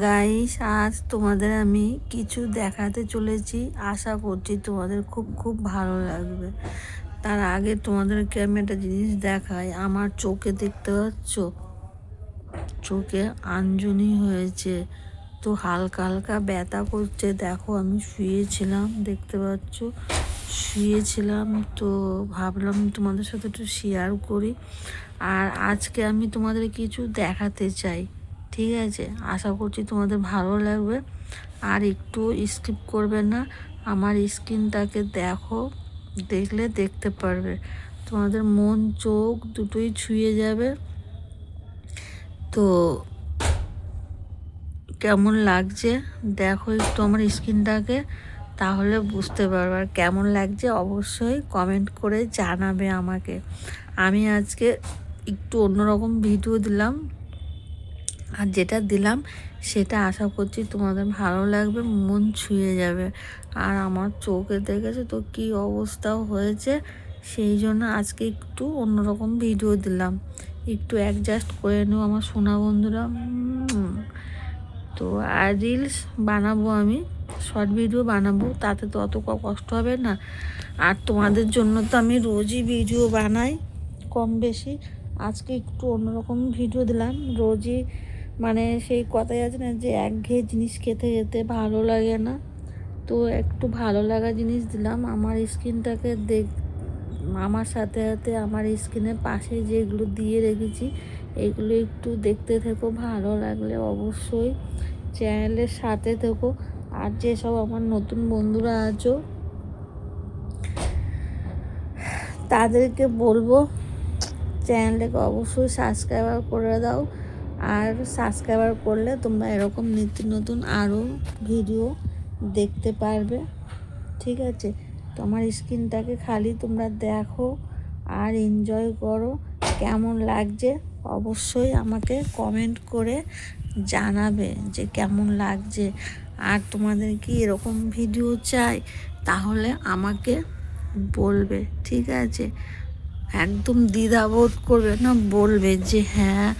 Guys আজ তোমাদের আমি কিছু দেখাতে চলেছি। আশা করছি তোমাদের খুব খুব ভালো লাগবে। তার আগে তোমাদেরকে আমি একটা জিনিস দেখাই। আমার চোখে দেখতে পাচ্ছ? চোখে আঞ্জনি হয়েছে। তো হালকা হালকা ব্যথা করছে। দেখো, আমি শুয়েছিলাম, দেখতে পাচ্ছ? শুয়েছিলাম, তো ভাবলাম তোমাদের সাথে একটু শেয়ার করি। আর আজকে আমি তোমাদের কিছু দেখাতে চাই। ঠিক আছে, আশা করছি তোমাদের ভালো লাগবে। আর একটু স্কিপ করবে না, আমার স্কিনটাকে দেখো, দেখলে দেখতে পারবে। তোমাদের মন, চোখ দুটোই ছুঁয়ে যাবে। তো কেমন লাগছে? দেখো একটু আমার স্কিনটাকে তাহলে বুঝতে পারবে। আর কেমন লাগছে অবশ্যই কমেন্ট করে জানাবে আমাকে। আমি আজকে একটু অন্যরকম ভিডিও দিলাম। আর যেটা দিলাম, সেটা আশা করছি তোমাদের ভালো লাগবে, মন ছুঁয়ে যাবে। আর আমার চোখে দেখেছে তো কি অবস্থাও হয়েছে, সেই জন্য আজকে একটু অন্যরকম ভিডিও দিলাম। একটু অ্যাডজাস্ট করে নেব আমার সোনা বন্ধুরা তো, আর রিলস বানাবো আমি শর্ট ভিডিও বানাবো, তাতে তো অত কষ্ট হবে না। আর তোমাদের জন্য তো আমি রোজই ভিডিও বানাই, কম বেশি। আজকে একটু অন্যরকম ভিডিও দিলাম, রোজই মানে সেই কথাই আছে না যে একঘেয়ে জিনিস খেতে খেতে ভালো লাগে না। তো একটু ভালো লাগা জিনিস দিলাম। আমার স্কিনটাকে দেখ, আমার সাথে সাথে আমার স্কিনের পাশে যেগুলো দিয়ে রেখেছি, এগুলো একটু দেখতে থেকো, ভালো লাগলে অবশ্যই চ্যানেলের সাথে থেকো। আর যেসব আমার নতুন বন্ধুরা আছো, তাদেরকে বলব, চ্যানেলটাকে অবশ্যই সাবস্ক্রাইবার করে দাও। আর সাবস্ক্রাইবার করলে তোমরা এরকম নিত্য নতুন আরও ভিডিও দেখতে পারবে। ঠিক আছে? তোমার স্কিনটাকে খালি তোমরা দেখো আর এনজয় করো। কেমন লাগছে? অবশ্যই আমাকে কমেন্ট করে জানাবে যে কেমন লাগছে। আর তোমাদের কি এরকম ভিডিও চাই? তাহলে আমাকে বলবে। ঠিক আছে? একদম দ্বিধাবোধ করবে না, বলবে যে হ্যাঁ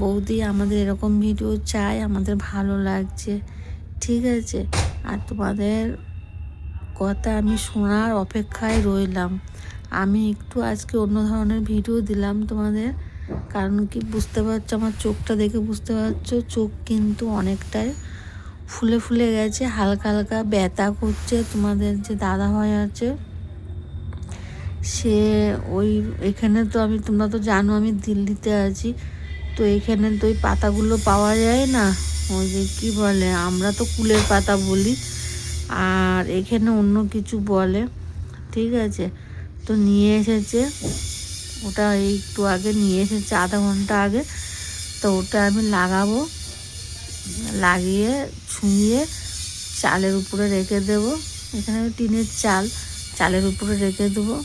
বৌদি আমাদের এরকম ভিডিও চাই আমাদের ভালো লাগছে, ঠিক আছে? আর তোমাদের কথা আমি শোনার অপেক্ষায় রইলাম। আমি একটু আজকে অন্য ধরনের ভিডিও দিলাম তোমাদের, কারণ কি বুঝতে পারছ? আমার চোখটা দেখে বুঝতে পারছ? চোখ কিন্তু অনেকটাই ফুলে ফুলে গেছে, হালকা হালকা ব্যথা করছে তোমাদের যে দাদা ভাই আছে। সে ওই, এখানে তো আমি, তোমরা তো জানো আমি দিল্লিতে আছি। তো এখানে তো ওই পাতাগুলো পাওয়া যায় না। ওই যে কী বলে, আমরা তো কুলের পাতা বলি। আর এখানে অন্য কিছু বলে, ঠিক আছে? তো নিয়ে এসেছে, ওটা একটু আগে নিয়ে এসেছে আধা ঘণ্টা আগে। তো ওটা আমি লাগাবো, লাগিয়ে ছুঁয়ে চালের উপরে রেখে দেব। এখানে টিনের চাল, চালের উপরে রেখে দেবো।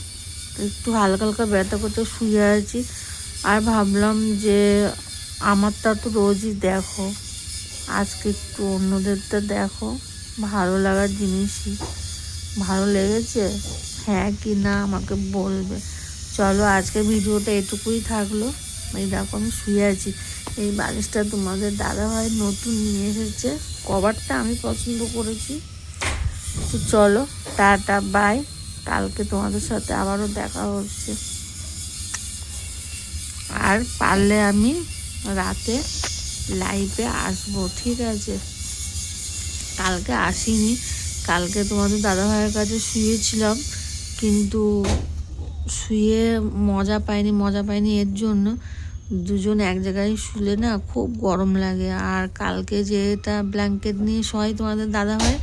একটু হালকা হালকা ব্যথা করতে শুয়ে আছি। আর ভাবলাম যে আমারটা তো রোজই দেখো। আজকে একটু অন্যদেরটা দেখো। ভালো লাগার জিনিসই। ভালো লেগেছে? হ্যাঁ কি না আমাকে বলবে। চলো আজকে ভিডিওটা এটুকুই থাকল। এই দেখো আমি শুয়ে আছি। এই বালিশটা তোমাদের দাদাভাই নতুন নিয়ে এসেছে। কভারটা আমি পছন্দ করেছি। তো চলো, টাটা, বাই। কালকে তোমাদের সাথে আবারও দেখা হচ্ছে। আর পারলে আমি রাতে লাইভে আসব, ঠিক আছে? কালকে আসিনি। কালকে তোমাদের দাদাভাইয়ের কাছে শুয়েছিলাম, কিন্তু শুয়ে মজা পাইনি মজা পাইনি এর জন্য। দুজন এক জায়গায় শুলে না খুব গরম লাগে। আর কালকে যেটা ব্ল্যাঙ্কেট নিয়ে শয় তোমাদের দাদাভাই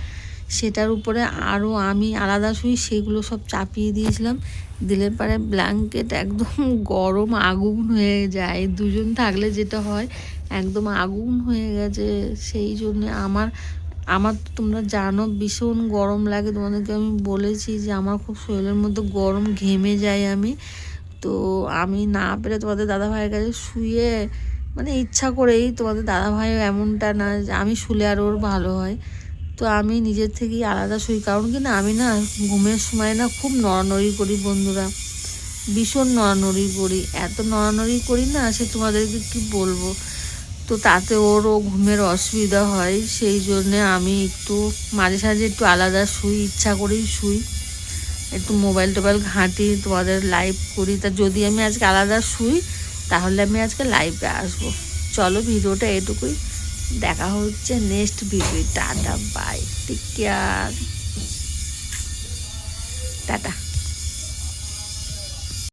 সেটার উপরে আরও আমি আলাদা শুই সেগুলো সব চাপিয়ে দিয়েছিলাম। দিলে পরে ব্ল্যাঙ্কেট একদম গরম আগুন হয়ে যায়। দুজন থাকলে যেটা হয়, একদম আগুন হয়ে গেছে। সেই জন্যে আমার আমার তো তোমরা জানো ভীষণ গরম লাগে। তোমাদেরকে আমি বলেছি যে আমার খুব শরীরের মধ্যে গরম ঘেমে যায় আমি। তো আমি না পেরে তোমাদের দাদাভাইয়ের কাছে শুয়ে মানে ইচ্ছা করেই তোমাদের দাদাভাইও এমনটা না আমি শুলে আর ওর ভালো হয়। তো আমি নিজের থেকেই আলাদা শুই কারণ কি না, আমি না ঘুমের সময় না খুব নড়ানড়ি করি বন্ধুরা। ভীষণ নড়ানড়ি করি। এত নড়ানড়ি করি না সে তোমাদেরকে কি বলব? তো তাতে ওরও ঘুমের অসুবিধা হয়, সেই জন্যে আমি একটু মাঝে সাঝে একটু আলাদা শুই, ইচ্ছা করেই শুই। একটু মোবাইল টোবাইল ঘাঁটি, তোমাদের লাইভ করি। তা যদি আমি আজকে আলাদা শুই, তাহলে আমি আজকে লাইভে আসব। চলো ভিডিওটা এটুকুই। দেখা হচ্ছে নেক্সট ভিডিও টাটা বাই টিক কেয়ার টাটা।